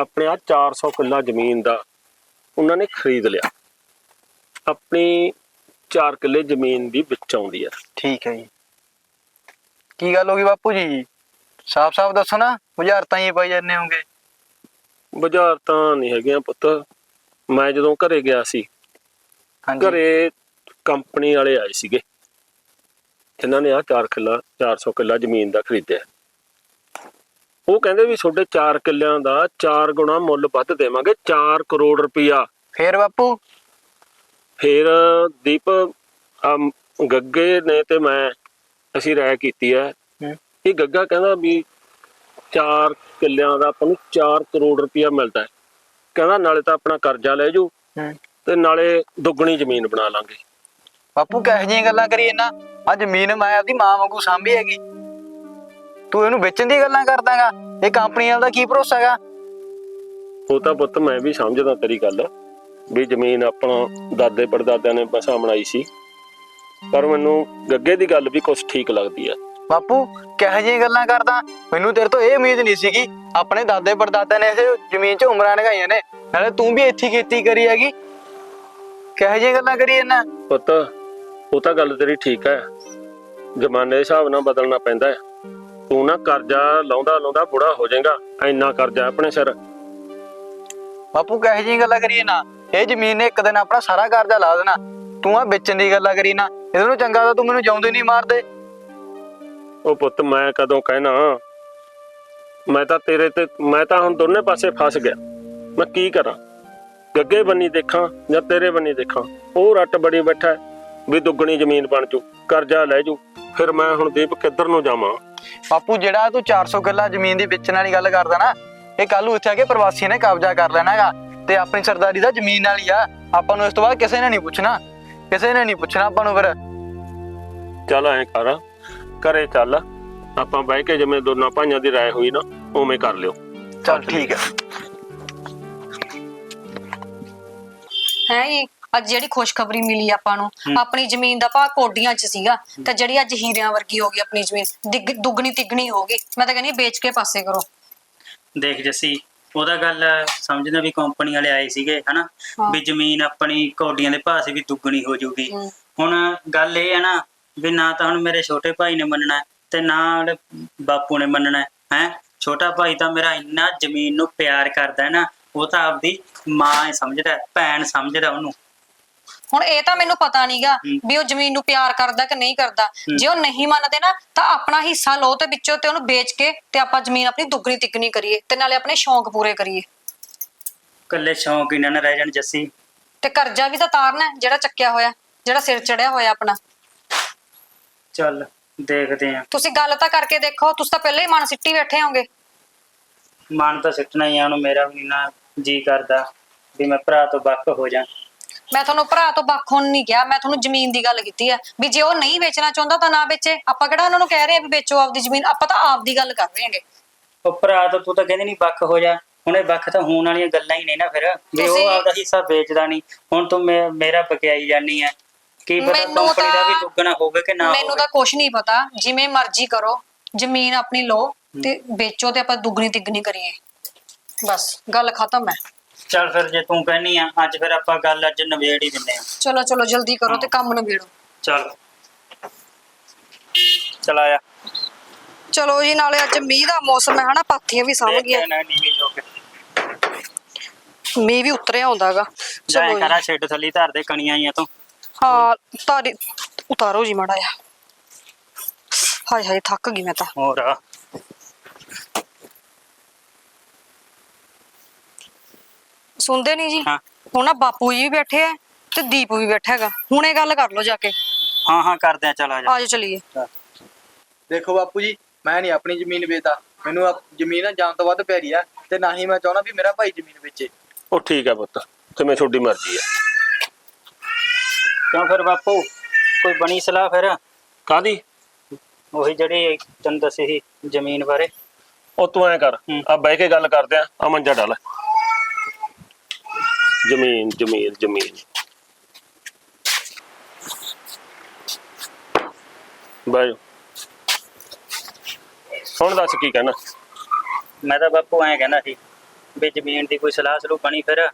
[SPEAKER 3] ਆਪਣੇ ਆ 400 ਕਿੱਲਾ ਜ਼ਮੀਨ ਦਾ ਉਹਨਾਂ ਨੇ ਖਰੀਦ ਲਿਆ। ਆਪਣੀ 4 ਕਿੱਲੇ ਜ਼ਮੀਨ ਵੀ ਵਿੱਚ ਆਉਂਦੀ ਹੈ
[SPEAKER 4] ਠੀਕ ਹੈ ਜੀ। ਕੀ ਗੱਲ ਹੋ ਗਈ ਬਾਪੂ ਜੀ? ਸਾਫ਼-ਸਾਫ਼ ਦੱਸੋ ਨਾ ਬੁਝਾਰਤਾਂ ਹੀ ਪਾਈ ਜਾਂਦੇ ਹੋਗੇ।
[SPEAKER 3] ਬਾਜ਼ਾਰ ਤਾਂ ਨਹੀਂ ਹੈਗੀਆਂ ਪੁੱਤ। ਮੈਂ ਜਦੋਂ ਘਰੇ ਗਿਆ ਸੀ
[SPEAKER 4] ਹਾਂਜੀ।
[SPEAKER 3] ਘਰੇ ਕੰਪਨੀ ਵਾਲੇ ਆਏ ਸੀਗੇ। ਜਿਨ੍ਹਾਂ ਨੇ ਆ 4 ਕਿੱਲਾ 400 ਕਿੱਲਾ ਜ਼ਮੀਨ ਦਾ ਖਰੀਦਿਆ। ਉਹ ਕਹਿੰਦੇ ਵੀ ਤੁਹਾਡੇ 4 ਕਿੱਲਿਆਂ ਦਾ 4 ਗੁਣਾ ਮੁੱਲ ਵੱਧ ਦੇਵਾਂਗੇ 4 ਕਰੋੜ ਰੁਪਇਆ।
[SPEAKER 4] ਫੇਰ ਬਾਪੂ?
[SPEAKER 3] ਫਿਰ ਦੀਪ ਅਮ, ਗੱਗੇ ਨੇ ਤੇ ਮੈਂ ਅਸੀਂ ਰਾਇ ਕੀਤੀ ਹੈ। ਇਹ ਗੱਗਾ ਕਹਿੰਦਾ ਵੀ 4 ਕਿੱਲਿਆਂ ਦਾ ਆਪਾਂ ਨੂੰ 4 ਕਰੋੜ ਰੁਪਇਆ ਮਿਲਦਾ ਹੈ। ਕਹਿੰਦਾ ਨਾਲੇ ਤਾਂ ਆਪਣਾ ਕਰਜ਼ਾ ਲੈ ਜਾਓ ਤੇ ਨਾਲੇ ਦੁੱਗਣੀ ਜ਼ਮੀਨ ਬਣਾ ਲਾਂਗੇ।
[SPEAKER 4] ਬਾਪੂ ਕਿਹੋ ਜਿਹੀਆਂ ਗੱਲਾਂ ਕਰੀ ਨਾ। ਆ ਜ਼ਮੀਨ ਮੈਂ ਆਪਦੀ ਮਾਂ ਵਾਂਗੂ ਸਾਂਭੀ ਹੈਗੀ। ਤੂੰ ਇਹਨੂੰ ਵੇਚਣ ਦੀ ਗੱਲਾਂ ਕਰਦਾਗਾ। ਇਹ ਕੰਪਨੀ ਵਾਲਾ ਦਾ ਕੀ ਭਰੋਸਾ ਹੈਗਾ?
[SPEAKER 3] ਉਹ ਤਾਂ ਪੁੱਤ ਮੈਂ ਵੀ ਸਮਝਦਾ ਤੇਰੀ ਗੱਲ। ਵੀ ਜ਼ਮੀਨ ਆਪਣਾ ਦਾਦੇ ਪੜਦਾਦਿਆਂ ਨੇ ਬਸਾ ਬਣਾਈ ਸੀ। ਪਰ ਮੈਨੂੰ ਗੱਗੇ ਦੀ ਗੱਲ ਵੀ ਕੁਝ ਠੀਕ ਲੱਗਦੀ ਆ।
[SPEAKER 4] ਬਾਪੂ ਕਿਹੋ ਜਿਹੀਆਂ ਗੱਲਾਂ ਕਰਦਾ? ਮੈਨੂੰ ਤੇਰੇ ਤੋਂ ਇਹ ਉਮੀਦ ਨਹੀਂ ਸੀਗੀ ਆਪਣੇ ਦਾਦੇ ਪੜਦਾਦਿਆਂ ਨੇ ਇਸ ਜ਼ਮੀਨ 'ਚ ਉਮਰਾਂ ਲਗਾਈਆਂ ਨੇ। ਨਾਲੇ ਤੂੰ ਵੀ ਇੱਥੇ ਖੇਤੀ ਕਰੀ ਹੈਗੀ। ਕਿਹੋ ਜਿਹੀਆਂ ਗੱਲਾਂ ਕਰੀ ਇਹਨਾਂ
[SPEAKER 3] ਪੁੱਤ ਉਹ ਤਾਂ ਗੱਲ ਤੇਰੀ ਠੀਕ ਹੈ ਜ਼ਮਾਨੇ ਦੇ ਹਿਸਾਬ ਨਾਲ ਬਦਲਣਾ ਪੈਂਦਾ ਹੈ। ਤੂੰ ਨਾ ਕਰਜ਼ਾ ਲਾਉਂਦਾ ਲਾਉਂਦਾ ਬੁੜਾ ਹੋ ਜਾਏਗਾ। ਇੰਨਾ ਕਰਜ਼ਾ ਆਪਣੇ ਸਿਰ।
[SPEAKER 4] ਬਾਪੂ ਕਿਹੋ ਜਿਹੀਆਂ ਗੱਲਾਂ ਕਰੀਏ ਨਾ ਇਹ ਜ਼ਮੀਨ ਨੇ ਇੱਕ ਦਿਨ ਆਪਣਾ ਸਾਰਾ ਕਰਜ਼ਾ ਲਾ ਦੇਣਾ। ਤੂੰ ਆ ਵੇਚਣ ਦੀ ਗੱਲਾਂ ਕਰੀ ਨਾ ਇਹਦੇ ਨੂੰ ਚੰਗਾ ਤਾਂ ਤੂੰ ਮੈਨੂੰ ਜਾਉਂਦੇ ਨਹੀਂ ਮਾਰਦੇ।
[SPEAKER 3] ਉਹ ਪੁੱਤ ਮੈਂ ਕਦੋਂ ਕਹਿਣਾ? ਮੈਂ ਤਾਂ ਤੇਰੇ ਤੇ ਮੈਂ ਤਾਂ ਹੁਣ ਦੋਨੇ ਪਾਸੇ ਫਸ ਗਿਆ। ਮੈਂ ਕੀ ਕਰਾਂ? ਗੱਗੇ ਬੰਨੀ ਦੇਖਾਂ ਜਾਂ ਤੇਰੇ ਬੰਨੀ ਦੇਖਾਂ? ਉਹ ਰੱਟ ਬੜੀ ਬੈਠਾ ਵੀ ਦੁੱਗਣੀ ਜ਼ਮੀਨ ਬਣ ਜੂ ਕਰਜ਼ਾ ਲੈ ਜੂ ਫਿਰ ਮੈਂ ਹੁਣ ਦੀਪ ਕਿੱਧਰ ਨੂੰ ਜਾਵਾਂ?
[SPEAKER 4] ਬਾਪੂ ਜਿਹੜਾ ਤੂੰ 400 ਕਿੱਲਾ ਜ਼ਮੀਨ ਦੀ ਵੇਚਣ ਵਾਲੀ ਗੱਲ ਕਰਦਾ ਨਾ ਇਹ ਕੱਲ ਨੂੰ ਇੱਥੇ ਆ ਕੇ ਪ੍ਰਵਾਸੀ ਨੇ ਕਬਜ਼ਾ ਕਰ ਲੈਣਾਗਾ। ਤੇ ਆਪਣੀ ਸਰਦਾਰੀ ਦਾ ਜ਼ਮੀਨ ਹੀ ਆ। ਆਪਾਂ ਨੂੰ ਇਸ ਤੋਂ ਬਾਅਦ ਕਿਸੇ ਨੇ ਨਹੀਂ ਪੁੱਛਣਾ। ਕਿਸੇ ਨੇ ਨਹੀਂ ਪੁੱਛਣਾ ਆਪਾਂ ਨੂੰ ਫਿਰ।
[SPEAKER 3] ਚੱਲ ਐਂ ਕਰ। ਘਰੇ ਚੱਲ। ਆਪਾਂ ਬਹਿ ਕੇ ਜਿਵੇਂ ਦੋਨਾਂ ਭਾਈਆਂ ਦੀ ਰਾਏ ਹੋਈ ਨਾ ਉਵੇਂ ਕਰ ਲਿਓ।
[SPEAKER 4] ਚੱਲ ਠੀਕ ਹੈ
[SPEAKER 1] ਹੈ ਅੱਜ ਜਿਹੜੀ ਖੁਸ਼ਖਬਰੀ ਮਿਲੀ ਆਪਾਂ ਨੂੰ ਆਪਣੀ ਜ਼ਮੀਨ ਦਾ ਭਾਅ ਕੋਡੀਆਂ 'ਚ ਸੀਗਾ ਤੇ ਜਿਹੜੀ ਅੱਜ ਹੀਰਿਆਂ ਵਰਗੀ ਹੋ ਗਈ ਆਪਣੀ ਜ਼ਮੀਨ ਦਿਗ- ਦੁੱਗਣੀ ਤਿੱਗਣੀ ਹੋ ਗਈ। ਮੈਂ ਤਾਂ ਕਹਿੰਦੀ ਵੇਚ ਕੇ ਪਾਸੇ ਕਰੋ।
[SPEAKER 5] ਦੇਖ ਜੱਸੀ ਉਹਦਾ ਗੱਲ ਸਮਝਦਾ ਵੀ ਕੰਪਨੀ ਵਾਲੇ ਆਏ ਸੀਗੇ ਹਨਾ
[SPEAKER 1] ਹਾਂ।
[SPEAKER 5] ਵੀ ਜ਼ਮੀਨ ਆਪਣੀ ਕੌਡੀਆਂ ਦੇ ਭਾਅ ਸੀ ਵੀ ਦੁੱਗਣੀ ਹੋ ਜਾਊਗੀ। ਹੁਣ ਗੱਲ ਇਹ ਹੈ ਨਾ ਵੀ ਨਾ ਤਾਂ ਹੁਣ ਮੇਰੇ ਛੋਟੇ ਭਾਈ ਨੇ ਮੰਨਣਾ ਹੈ ਤੇ ਨਾ ਉਹਦੇ ਬਾਪੂ ਨੇ ਮੰਨਣਾ ਹੈ ਹੈਂ? ਛੋਟਾ ਭਾਈ ਤਾਂ ਮੇਰਾ ਇੰਨਾ ਜ਼ਮੀਨ ਨੂੰ ਪਿਆਰ ਕਰਦਾ ਹੈ ਨਾ ਉਹ ਤਾਂ ਆਪਦੀ ਮਾਂ ਹੀ ਸਮਝਦਾ ਹੈ, ਭੈਣ ਸਮਝਦਾ ਉਹਨੂੰ
[SPEAKER 1] ਹੁਣ ਇਹ ਤਾਂ ਮੈਨੂੰ ਪਤਾ ਨਹੀਂਗਾ। ਵੀ ਉਹ ਜ਼ਮੀਨ ਨੂੰ ਪਿਆਰ ਕਰਦਾ ਕਿ ਨਹੀਂ ਕਰਦਾ। ਜੇ ਉਹ ਨਹੀਂ ਮੰਨਦੇ ਨਾ ਤਾਂ ਆਪਣਾ ਹਿੱਸਾ ਲਓ ਤੇ ਵਿੱਚੋਂ ਤੇ ਉਹਨੂੰ ਵੇਚ ਕੇ ਤੇ ਆਪਾਂ ਜ਼ਮੀਨ ਆਪਣੀ ਦੁੱਗਣੀ ਤਿੱਗਣੀ ਕਰੀਏ ਤੇ ਨਾਲੇ ਆਪਣੇ ਸ਼ੌਂਕ ਪੂਰੇ ਕਰੀਏ।
[SPEAKER 5] ਕੱਲੇ ਸ਼ੌਂਕ ਇਹਨਾਂ ਨਾਲ ਰਹਿ ਜਾਣ ਜੱਸੀ।
[SPEAKER 1] ਤੇ ਕਰਜ਼ਾ ਵੀ ਤਾਂ ਤਾਰਨਾ ਹੈ, ਜਿਹੜਾ ਚੱਕਿਆ ਹੋਇਆ ਜਿਹੜਾ ਸਿਰ ਚੜਿਆ ਹੋਇਆ ਆਪਣਾ।
[SPEAKER 5] ਚੱਲ ਦੇਖਦੇ ਆਂ।
[SPEAKER 1] ਤੁਸੀਂ ਗੱਲ ਤਾਂ ਕਰਕੇ ਦੇਖੋ ਤੁਸੀਂ ਤਾਂ ਪਹਿਲਾਂ ਹੀ ਮਨ ਸਿੱਟੀ ਬੈਠੇ ਹੋਗੇ
[SPEAKER 5] ਮਨ ਤਾਂ ਸਿੱਟਣਾ ਹੀ ਆ ਉਹਨੂੰ ਮੇਰਾ ਵੀ ਨਾ ਜੀ ਕਰਦਾ ਵੀ ਮੈਂ ਭਰਾ ਤੋਂ ਵੱਖ ਹੋ ਜਾ।
[SPEAKER 1] ਮੈਂ ਤੁਹਾਨੂੰ ਭਰਾ ਤੋਂ ਵੱਖ ਹੋਣ ਨਹੀਂ ਕਿਹਾ ਮੈਂ ਤੁਹਾਨੂੰ ਜ਼ਮੀਨ ਦੀ ਗੱਲ ਕੀਤੀ ਹੈ। ਵੀ ਜੇ ਉਹ ਨਹੀਂ ਵੇਚਣਾ ਚਾਹੁੰਦਾ ਤਾਂ ਨਾ ਵੇਚੇ। ਆਪਾਂ ਕਿਹੜਾ ਉਹਨਾਂ ਨੂੰ ਕਹਿ ਰਹੇ ਆ ਵੀ ਵੇਚੋ ਆਪਦੀ ਜ਼ਮੀਨ ਆਪਾਂ ਤਾਂ ਆਪਦੀ ਗੱਲ ਕਰ ਰਹੇ ਹਾਂਗੇ।
[SPEAKER 5] ਉਹ ਭਰਾ ਤਾਂ ਤੂੰ ਤਾਂ ਕਹਿੰਦੀ ਨਹੀਂ ਵੱਖ ਹੋ ਜਾ। ਹੁਣ ਇਹ ਵੱਖ ਤਾਂ ਹੋਣ ਵਾਲੀਆਂ ਗੱਲਾਂ ਹੀ ਨੇ ਨਾ ਫਿਰ। ਵੀ ਉਹ
[SPEAKER 1] ਤੁਸੀਂ-
[SPEAKER 5] ਆਪਦਾ ਹਿੱਸਾ ਵੇਚਦਾ ਨਹੀਂ। ਹੁਣ ਤੂੰ ਮੇ- ਮੇਰਾ ਬਕਿਆਈ ਜਾਨੀ ਹੈ ਕੀ ਪਤਾ
[SPEAKER 1] ਮੈਨੂੰ
[SPEAKER 5] ਕੰਪਨੀ ਦਾ ਵੀ ਦੁੱਗਣਾ ਹੋਵੇ ਕਿ ਨਾ
[SPEAKER 1] ਮੈਨੂੰ
[SPEAKER 5] ਹੋਵੇ।
[SPEAKER 1] ਤਾਂ ਕੁਝ ਨਹੀਂ ਪਤਾ। ਜਿਵੇਂ ਮਰਜ਼ੀ ਕਰੋ। ਜ਼ਮੀਨ ਆਪਣੀ ਲਓ ਤੇ ਵੇਚੋ ਤੇ ਆਪਾਂ ਦੁੱਗਣੀ ਤਿੱਗਣੀ ਕਰੀਏ। ਬਸ ਗੱਲ ਖਤਮ ਹੈ।
[SPEAKER 5] ਚੱਲ ਫਿਰ ਜੇ ਤੂੰ ਕਹਿਨੀ ਆ ਅੱਜ ਫਿਰ ਆਪਾਂ ਗੱਲ ਅੱਜ ਨਵੇੜ ਹੀ ਦਿੰਨੇ ਆ।
[SPEAKER 1] ਚਲੋ ਚਲੋ ਜਲਦੀ ਕਰੋ ਤੇ ਕੰਮ ਨਿਬੇੜੋ।
[SPEAKER 5] ਚੱਲ। ਚਲ ਆਇਆ।
[SPEAKER 1] ਚਲੋ ਜੀ ਨਾਲੇ ਅੱਜ ਮੀਂਹ ਦਾ ਮੌਸਮ ਹੈ ਹਨਾ ਪਾਥੀਆਂ ਵੀ ਸਾਂਭ ਗਈਆਂ।
[SPEAKER 5] ਨਾ ਕੇ।
[SPEAKER 1] ਮੀਂਹ ਵੀ ਉਤਰਿਆ ਹੁੰਦਾਗਾ। ਚਲੋ ਜੀ।
[SPEAKER 5] ਕਰਾ ਛੱਡ ਥੱਲੀ ਧਰ ਦੇ ਕਣੀਆਂ ਆਈਆਂ ਤੋਂ।
[SPEAKER 1] ਹਾਂ ਤਾਰੀ ਉਤਾਰੋ ਜੀ ਮਾੜਾ ਆ ਹਾਏ ਹਾਏ ਥੱਕ ਗਈ ਮੈਂ ਤਾਂ।
[SPEAKER 5] ਹੋਰ
[SPEAKER 1] ਸੁਣਦੇ ਨਹੀਂ ਜੀ।
[SPEAKER 5] ਹਾਂ।
[SPEAKER 1] ਹੁਣ ਨਾ ਬਾਪੂ ਜੀ ਵੀ ਬੈਠੇ ਆ ਤੇ ਦੀਪ ਵੀ ਬੈਠਾ ਹੈਗਾ। ਹੁਣੇ ਗੱਲ ਕਰ ਲਓ ਜਾ ਕੇ।
[SPEAKER 5] ਹਾਂ ਹਾਂ ਕਰਦੇ ਆ ਚਲ ਆ ਜਾ।
[SPEAKER 1] ਆਜੋ ਚਲੀਏ।
[SPEAKER 4] ਦੇਖੋ ਬਾਪੂ ਜੀ ਮੈਂ ਨਹੀਂ ਆਪਣੀ ਜ਼ਮੀਨ ਵੇਚਦਾ। ਮੈਨੂੰ ਆਪ- ਜ਼ਮੀਨ ਨਾ ਜਾਨ ਤੋਂ ਵੱਧ ਪਿਆਰੀ ਆ ਤੇ ਨਾ ਹੀ ਮੈਂ ਚਾਹੁੰਦਾ ਵੀ ਮੇਰਾ ਭਾਈ ਜ਼ਮੀਨ ਵੇਚੇ।
[SPEAKER 3] ਉਹ ਠੀਕ ਹੈ ਪੁੱਤ ਕਿਵੇਂ ਤੁਹਾਡੀ ਮਰਜ਼ੀ ਹੈ
[SPEAKER 5] ਕਿਉਂ ਫਿਰ ਬਾਪੂ? ਕੋਈ ਬਣੀ ਸਲਾਹ ਫਿਰ?
[SPEAKER 3] ਕਾਦੀ
[SPEAKER 5] ਉਹੀ ਜਿਹੜੀ ਤੈਨੂੰ ਦੱਸੀ ਸੀ ਜ਼ਮੀਨ ਬਾਰੇ।
[SPEAKER 3] ਉਹ ਤੂੰ ਐ ਕਰ
[SPEAKER 5] ਹੂੰ।
[SPEAKER 3] ਆ ਬਹਿ ਕੇ ਗੱਲ ਕਰਦੇ ਆ ਆ ਮੰਜਾ ਡਾਲ। ਜ਼ਮੀਨ ਜ਼ਮੀਨ ਜ਼ਮੀਨ। ਬਾਈ। ਹੁਣ ਦੱਸ ਕੀ ਕਹਿਣਾ?
[SPEAKER 5] ਮੈਂ ਤਾਂ ਬਾਪੂ ਐਂ ਕਹਿੰਦਾ ਸੀ ਵੀ ਜ਼ਮੀਨ ਦੀ ਕੋਈ ਸਲਾਹ ਸਲੂਹ ਬਣੀ ਫਿਰ।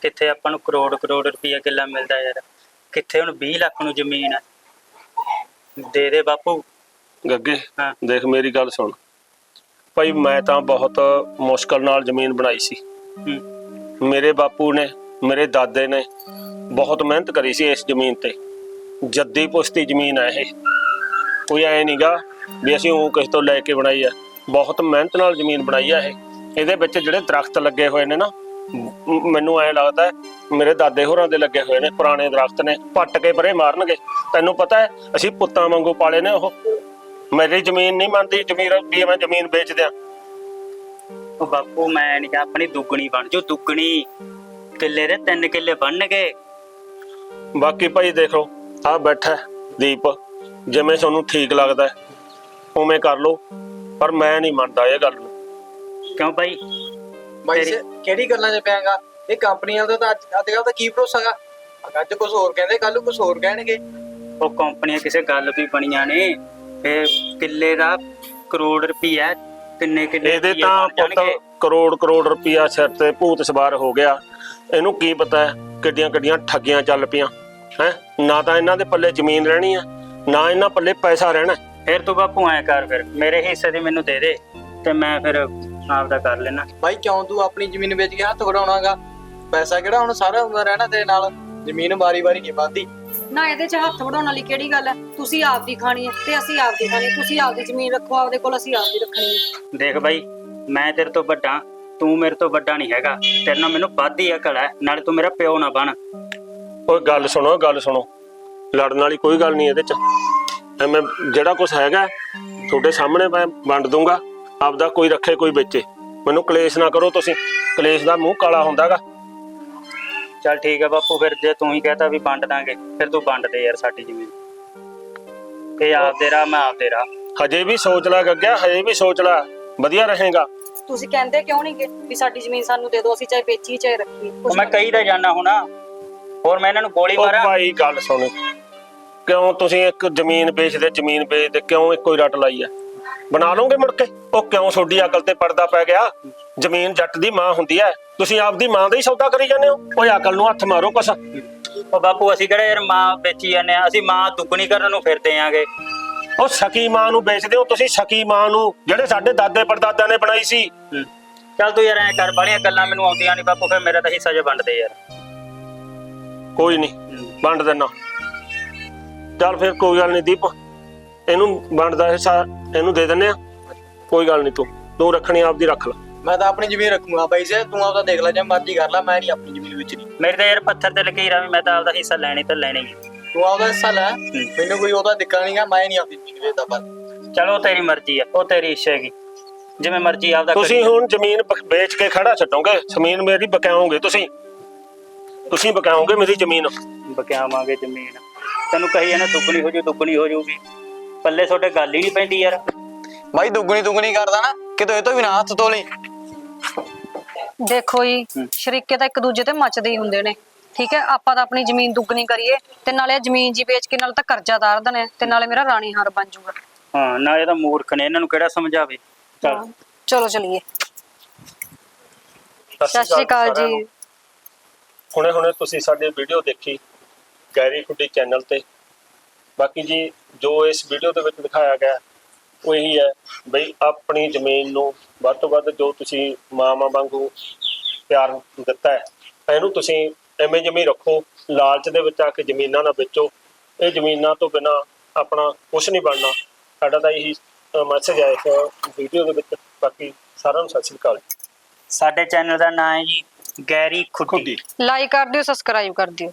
[SPEAKER 5] ਕਿੱਥੇ ਆਪਾਂ ਨੂੰ ਕਰੋੜ ਕਰੋੜ ਰੁਪਈਆ ਕਿੱਲਾ ਮਿਲਦਾ ਯਾਰ। ਕਿੱਥੇ ਹੁਣ 20 ਲੱਖ ਨੂੰ ਜ਼ਮੀਨ ਹੈ। ਦੇ ਦੇ ਬਾਪੂ।
[SPEAKER 3] ਗੱਗੇ
[SPEAKER 5] ਹਾਂ।
[SPEAKER 3] ਦੇਖ ਮੇਰੀ ਗੱਲ ਸੁਣ। ਭਾਈ ਮੈਂ ਤਾਂ ਬਹੁਤ ਮੁਸ਼ਕਲ ਨਾਲ ਜ਼ਮੀਨ ਬਣਾਈ ਸੀ।
[SPEAKER 5] ਹੂੰ।
[SPEAKER 3] ਮੇਰੇ ਬਾਪੂ ਨੇ ਮੇਰੇ ਦਾਦੇ ਨੇ ਬਹੁਤ ਮਿਹਨਤ ਕਰੀ ਸੀ ਇਸ ਜ਼ਮੀਨ ਤੇ। ਜੱਦੀ ਪੁਸ਼ਤੀ ਜ਼ਮੀਨ ਹੈ ਇਹ। ਕੋਈ ਐ ਨਹੀਂਗਾ ਵੀ ਅਸੀਂ ਉਹ ਕਿਸੇ ਤੋਂ ਲੈ ਕੇ ਬਣਾਈ ਆ। ਬਹੁਤ ਮਿਹਨਤ ਨਾਲ ਜ਼ਮੀਨ ਬਣਾਈ ਆ ਇਹ। ਇਹਦੇ ਵਿੱਚ ਜਿਹੜੇ ਦਰਖਤ ਲੱਗੇ ਹੋਏ ਨੇ ਨਾ ਮੈਨੂੰ ਐ ਲੱਗਦਾ ਹੈ, ਮੇਰੇ ਦਾਦੇ ਹੋਰਾਂ ਦੇ ਲੱਗੇ ਹੋਏ ਨੇ ਪੁਰਾਣੇ ਦਰਖਤ ਨੇ ਪੱਟ ਕੇ ਪਰੇ ਮਾਰਨਗੇ। ਤੈਨੂੰ ਪਤਾ ਹੈ ਅਸੀਂ ਪੁੱਤਾਂ ਵਾਂਗੂ ਪਾਲੇ ਨੇ ਉਹ। ਮੇਰੀ ਜ਼ਮੀਨ ਨਹੀਂ ਮੰਨਦੀ ਜ਼ਮੀਨ ਵੀ ਮੈਂ ਜ਼ਮੀਨ ਵੇਚ ਦਿਆਂ
[SPEAKER 5] ਉਹ ਬਾਪੂ ਮੈਂ ਨਹੀਂ ਕਿਹਾ ਆਪਣੀ ਦੁੱਗਣੀ ਬਣ ਜੋ ਦੁੱਗਣੀ। ਕਿੱਲੇ ਦੇ ਤਿੰਨ ਕਿੱਲੇ ਬਣਨਗੇ।
[SPEAKER 3] ਬਾਕੀ ਭਾਈ ਦੇਖੋ ਆ ਬੈਠਾ ਹੈ ਦੀਪ। ਜਿਵੇਂ ਤੁਹਾਨੂੰ ਠੀਕ ਲੱਗਦਾ ਹੈ, ਉਵੇਂ ਕਰ ਲਓ। ਪਰ ਮੈਂ ਨਹੀਂ ਮੰਨਦਾ ਇਹ ਗੱਲ ਨੂੰ।
[SPEAKER 5] ਕਿਉਂ ਭਾਈ?
[SPEAKER 4] ਬਾਈ ਸੇ ਕਿਹੜੀ ਗੱਲਾਂ 'ਚ ਪਿਆਂਗਾ? ਇਹ ਕੰਪਨੀਆਂ ਦਾ ਤਾਂ ਅੱਜ ਅੱਜ ਕੱਲ੍ਹ ਤਾਂ ਕੀ ਭਰੋਸਾਗਾ ਅੱਜ ਕੁਝ ਹੋਰ ਕਹਿੰਦੇ ਕੱਲ ਨੂੰ ਕੁਝ ਹੋਰ ਕਹਿਣਗੇ।
[SPEAKER 5] ਉਹ ਕੰਪਨੀਆਂ ਕਿਸੇ ਗੱਲ ਵੀ ਬਣੀਆਂ ਨੇ। ਇਹ ਕਿੱਲੇ ਦਾ ਕਰੋੜ ਰੁਪਈਆ ਕਿੰਨੇ ਕਿੱਲੇ
[SPEAKER 3] ਇਹਦੇ ਤਾਂ
[SPEAKER 5] ਜਾਣਗੇ।
[SPEAKER 3] ਪੁੱਤ ਕਰੋੜ ਕਰੋੜ ਰੁਪਇਆ ਸਿਰ ਤੇ ਭੂਤ ਸਵਾਰ ਹੋ ਗਿਆ। ਇਹਨੂੰ ਕੀ ਪਤਾ ਹੈ ਕਿੱਡੀਆਂ ਕਿੱਡੀਆਂ ਠੱਗੀਆਂ ਚੱਲ ਪਈਆਂ। ਹੈ? ਨਾ ਤਾਂ ਇਹਨਾਂ ਦੇ ਪੱਲੇ ਜ਼ਮੀਨ ਰਹਿਣੀ ਆ ਨਾ ਇਹਨਾਂ ਪੱਲੇ ਪੈਸਾ ਰਹਿਣਾ।
[SPEAKER 5] ਫਿਰ ਤੂੰ ਬਾਪੂ ਐ ਕਰ ਫਿਰ ਮੇਰੇ ਹਿੱਸੇ ਦੀ ਮੈਨੂੰ ਦੇ ਦੇ ਤੇ ਮੈਂ ਫਿਰ ਆਪਦਾ ਕਰ ਲੈਣਾ।
[SPEAKER 4] ਬਾਈ ਕਿਉਂ ਤੂੰ ਆਪਣੀ ਜ਼ਮੀਨ ਵੇਚ ਕੇ ਹੱਥ ਵੜਾਉਣਾਗਾ ਪੈਸਾ ਕਿਹੜਾ ਹੁਣ ਸਾਰਾ ਉਮਰ ਰਹਿਣਾ ਤੇਰੇ ਨਾਲ? ਜ਼ਮੀਨ ਵਾਰੀ-ਵਾਰੀ ਨਹੀਂ ਵੱਧਦੀ।
[SPEAKER 1] ਨਾ ਇਹਦੇ 'ਚ ਹੱਥ ਵੜਾਉਣ ਵਾਲੀ ਕਿਹੜੀ ਗੱਲ ਹੈ? ਤੁਸੀਂ ਆਪਦੀ ਖਾਣੀ ਹੈ ਤੇ ਅਸੀਂ ਆਪਦੀ ਖਾਣੀ ਹੈ। ਤੁਸੀਂ ਆਪਦੀ ਜ਼ਮੀਨ ਰੱਖੋ ਆਪਦੇ ਕੋਲ ਅਸੀਂ ਆਪਦੀ ਰੱਖਣੀ ਹੈ।
[SPEAKER 5] ਦੇਖ ਬਾਈ ਮੈਂ ਤੇਰੇ ਤੋਂ ਵੱਡਾ ਤੂੰ ਮੇਰੇ ਤੋਂ ਵੱਡਾ ਨਹੀਂ ਹੈਗਾ। ਤੇਰੇ ਨਾਲ ਮੈਨੂੰ ਵੱਧ ਹੀ ਅਕਲ ਹੈ ਨਾਲੇ ਤੂੰ ਮੇਰਾ ਪਿਓ ਨਾ ਬਣ।
[SPEAKER 3] ਓਏ ਗੱਲ ਸੁਣੋ ਗੱਲ ਸੁਣੋ। ਲੜਨ ਵਾਲੀ ਕੋਈ ਗੱਲ ਨਹੀਂ ਇਹਦੇ ਚ। ਐਵੇਂ ਜਿਹੜਾ ਕੁਝ ਹੈਗਾ ਤੁਹਾਡੇ ਸਾਹਮਣੇ ਮੈਂ ਵੰਡ ਦੂੰਗਾ। ਆਪਦਾ ਕੋਈ ਰੱਖੇ ਕੋਈ ਵੇਚੇ। ਮੈਨੂੰ ਕਲੇਸ਼ ਨਾ ਕਰੋ ਤੁਸੀਂ। ਕਲੇਸ਼ ਦਾ ਮੂੰਹ ਕਾਲਾ ਹੁੰਦਾਗਾ।
[SPEAKER 5] ਚੱਲ ਠੀਕ ਹੈ ਬਾਪੂ ਫਿਰ ਜੇ ਤੂੰ ਹੀ ਕਹਤਾ ਵੀ ਵੰਡ ਦਾਂਗੇ ਫਿਰ ਤੂੰ ਵੰਡ ਦੇ ਯਾਰ ਸਾਡੀ ਜ਼ਮੀਨ। ਇਹ ਆਪਦੇ ਰਾਹ ਮੈਂ ਆਪਦੇ ਰਾਹ।
[SPEAKER 3] ਹਜੇ ਵੀ ਸੋਚ ਲੈ ਗੱਗਿਆ ਹਜੇ ਵੀ ਸੋਚ ਲੈ। ਵਧੀਆ ਰਹੇਗਾ।
[SPEAKER 1] ਤੁਸੀਂ ਕਹਿੰਦੇ ਕਿਉਂ ਨਹੀਂ ਵੀ ਸਾਡੀ ਜ਼ਮੀਨ ਸਾਨੂੰ ਦੇ ਦਿਓ ਅਸੀਂ ਚਾਹੇ ਵੇਚੀ ਚਾਹੇ
[SPEAKER 5] ਉਹ ਮੈਂ ਕਹੀ ਤਾਂ ਜਾਣਾ ਹੁਣ। ਹੋਰ ਮੈਂ ਇਹਨਾਂ ਨੂੰ ਗੋਲੀ
[SPEAKER 3] ਉਹ
[SPEAKER 5] ਮਾਰਾਂ।
[SPEAKER 3] ਭਾਈ ਗੱਲ ਸੁਣ। ਕਿਉਂ ਤੁਸੀਂ ਇੱਕ ਜ਼ਮੀਨ ਵੇਚਦੇ ਜ਼ਮੀਨ ਵੇਚਦੇ ਕਿਉਂ ਇੱਕੋ ਹੀ ਰੱਟ ਲਾਈ ਆ? ਬਣਾ ਲਓਗੇ ਮੁੜ ਕੇ? ਉਹ ਕਿਉਂ ਤੁਹਾਡੀ ਅਕਲ ਤੇ ਪਰਦਾ ਪੈ ਗਿਆ? ਜ਼ਮੀਨ ਜੱਟ ਦੀ ਮਾਂ ਹੁੰਦੀ ਹੈ ਤੁਸੀਂ ਆਪਦੀ ਮਾਂ ਦਾ ਹੀ ਸੌਦਾ ਕਰੀ ਜਾਂਦੇ ਹੋ। ਓਏ ਅਕਲ ਨੂੰ ਹੱਥ ਮਾਰੋ ਕਸ
[SPEAKER 5] ਉਹ ਬਾਪੂ ਅਸੀਂ ਕਿਹੜਾ ਯਾਰ ਮਾਂ ਵੇਚੀ ਜਾਂਦੇ ਆ ਅਸੀਂ ਮਾਂ ਦੁੱਗਣੀ ਕਰਨ ਨੂੰ ਫਿਰਦੇ ਆਂਗੇ
[SPEAKER 3] ਉਹ ਸਕੀ ਮਾਂ ਨੂੰ ਵੇਚਦੇ ਹੋ ਤੁਸੀਂ ਸਕੀ ਮਾਂ ਨੂੰ ਜਿਹੜੇ ਸਾਡੇ ਦਾਦੇ ਪੜਦਾਦਿਆਂ ਨੇ ਬਣਾਈ ਸੀ।
[SPEAKER 5] ਚੱਲ ਤੂੰ ਯਾਰ ਐ ਕਰ ਬਾਲੀਆਂ ਗੱਲਾਂ ਮੈਨੂੰ ਆਉਂਦੀਆਂ ਨਹੀਂ ਬਾਪੂ ਫਿਰ ਮੇਰਾ ਤਾਂ ਹਿੱਸਾ ਜੇ ਵੰਡ ਦੇ ਯਾਰ।
[SPEAKER 3] ਕੋਈ ਨਹੀਂ ਵੰਡ ਦੇਣਾ ਚੱਲ ਫਿਰ ਕੋਈ ਗੱਲ ਨਹੀਂ ਦੀਪ। ਇਹਨੂੰ ਵੰਡਦਾ ਹਿੱਸਾ ਇਹਨੂੰ ਦੇ ਦਿੰਨੇ ਆ। ਕੋਈ ਗੱਲ ਨਹੀਂ ਤੂੰ ਤੂੰ ਰੱਖਣੀ ਆਪਦੀ ਰੱਖ ਲੈ।
[SPEAKER 4] ਮੈਂ ਤਾਂ ਆਪਣੀ ਜ਼ਮੀਨ ਰੱਖੂਗਾ ਬਾਈ ਸੇ ਤੂੰ ਆਪਦਾ ਦੇਖ ਲੈ ਜੇ ਮਰਜ਼ੀ ਕਰ ਲੈ ਮੈਂ ਨਹੀਂ ਆਪਣੀ ਜ਼ਮੀਨ ਵੇਚਣੀ
[SPEAKER 5] ਮੇਰੇ ਤਾਂ ਯਾਰ ਪੱਥਰ ਤੇ ਲਕੀਰ ਵੀ ਮੈਂ ਤਾਂ ਆਪਦਾ ਹਿੱਸਾ ਲੈਣੀ ਤਾਂ ਲੈਣੀ ਹੀ।
[SPEAKER 4] ਤੂੰ ਆਪਦਾ ਹਿੱਸਾ ਲੈ ਮੈਨੂੰ ਕੋਈ ਉਹਦਾ ਦਿੱਕਾ ਨਹੀਂਗਾ ਮੈਂ ਨਹੀਂ ਆਪਣੀ ਜ਼ਮੀਨ ਵੇਚਦਾ ਪਰ
[SPEAKER 5] ਚਲੋ ਤੇਰੀ ਮਰਜ਼ੀ ਆ ਉਹ ਤੇਰੀ ਇੱਛਾ ਹੈਗੀ। ਜਿਵੇਂ ਮਰਜ਼ੀ ਆਪਦਾ
[SPEAKER 3] ਤੁਸੀਂ ਹੁਣ ਜ਼ਮੀਨ ਬ- ਵੇਚ ਕੇ ਖੜਾ ਛੱਡੋਗੇ ਜ਼ਮੀਨ ਮੇਰੀ ਬਕਾਓਗੇ ਤੁਸੀਂ। ਤੁਸੀਂ ਬਕਾਓਗੇ ਮੇਰੀ ਜ਼ਮੀਨ।
[SPEAKER 5] ਬਕਿਆਵਾਂਗੇ ਜ਼ਮੀਨ। ਤੈਨੂੰ ਕਹੀ ਨਾ ਦੁੱਗਣੀ ਹੋ ਜੂ ਦੁੱਗਣੀ ਹੋ ਜੂਗੀ ਪੱਲੇ ਤੁਹਾਡੇ ਗੱਲ ਹੀ ਨਹੀਂ ਪੈਂਦੀ ਯਾਰ।
[SPEAKER 4] ਬਾਈ ਦੁੱਗਣੀ ਦੁੱਗਣੀ ਕਰਦਾ ਨਾ ਕਿਤੋਂ ਇਹ ਤੋਂ ਵੀ ਨਾ ਹੱਥ ਧੋ ਲਈ।
[SPEAKER 1] ਦੇਖੋ ਜੀ ਸ਼ਰੀਕੇ ਤਾਂ ਇੱਕ ਦੂਜੇ ਤੇ ਮੱਚਦੇ ਹੀ ਹੁੰਦੇ ਨੇ। ਠੀਕ ਹੈ ਆਪਾਂ ਤਾਂ ਆਪਣੀ ਜ਼ਮੀਨ ਦੁੱਗਣੀ ਕਰੀਏ ਤੇ ਨਾਲੇ ਇਹ ਜ਼ਮੀਨ ਜੀ ਵੇਚ ਕੇ ਨਾਲ ਤਾਂ ਕਰਜ਼ਾ ਤਾਰ ਦਨੇ ਤੇ ਨਾਲੇ ਮੇਰਾ ਰਾਣੀ ਹਾਰ ਬਣ ਜਾਊਗਾ
[SPEAKER 5] ਹਾਂ ਨਾ ਇਹ ਤਾਂ ਮੂਰਖ ਨੇ ਇਹਨਾਂ ਨੂੰ ਕਿਹੜਾ ਸਮਝਾਵੇ? ਚੱਲ।
[SPEAKER 1] ਚਲੋ ਚਲੀਏ। ਸਤਿ ਸ਼੍ਰੀ ਅਕਾਲ ਜੀ।
[SPEAKER 3] ਹੁਣੇ ਹੁਣੇ ਤੁਸੀਂ ਸਾਡੀ ਵੀਡੀਓ ਦੇਖੀ ਗੈਰੀ ਖੁੱਡੀ ਚੈਨਲ ਤੇ। ਬਾਕੀ ਜੀ ਜੋ ਇਸ ਵੀਡੀਓ ਦੇ ਵਿੱਚ ਦਿਖਾਇਆ ਗਿਆ ਉਹ ਇਹੀ ਹੈ ਬਈ ਆਪਣੀ ਜ਼ਮੀਨ ਨੂੰ ਵੱਧ ਤੋਂ ਵੱਧ ਜੋ ਤੁਸੀਂ ਮਾਂ-ਮਾਂ ਵਾਂਗੂ ਪਿਆਰ ਦਿੱਤਾ ਹੈ ਇਹਨੂੰ ਤੁਸੀਂ ਐਵੇਂ ਜਿਵੇਂ ਰੱਖੋ ਲਾਲਚ ਦੇ ਵਿੱਚ ਆ ਕੇ ਜ਼ਮੀਨਾਂ ਨਾ ਵੇਚੋ। ਇਹ ਜ਼ਮੀਨਾਂ ਤੋਂ ਬਿਨਾ ਆਪਣਾ ਕੁਝ ਨਹੀਂ ਬਣਨਾ। ਸਾਡਾ ਤਾਂ ਇਹੀ ਮੈਸੇਜ ਹੈ ਇਸ ਵੀਡੀਓ ਦੇ ਵਿੱਚ। ਬਾਕੀ ਸਾਰਿਆਂ ਨੂੰ ਸਤਿ ਸ਼੍ਰੀ ਅਕਾਲ
[SPEAKER 5] ਸਾਡੇ ਚੈਨਲ ਦਾ ਨਾਮ ਹੈ ਜੀ ਗੈਰੀ ਖੁੱਡੀ।
[SPEAKER 3] ਖੁੱਡੀ।
[SPEAKER 1] ਲਾਈਕ ਕਰ ਦਿਓ ਸਬਸਕ੍ਰਾਈਬ ਕਰ ਦਿਓ।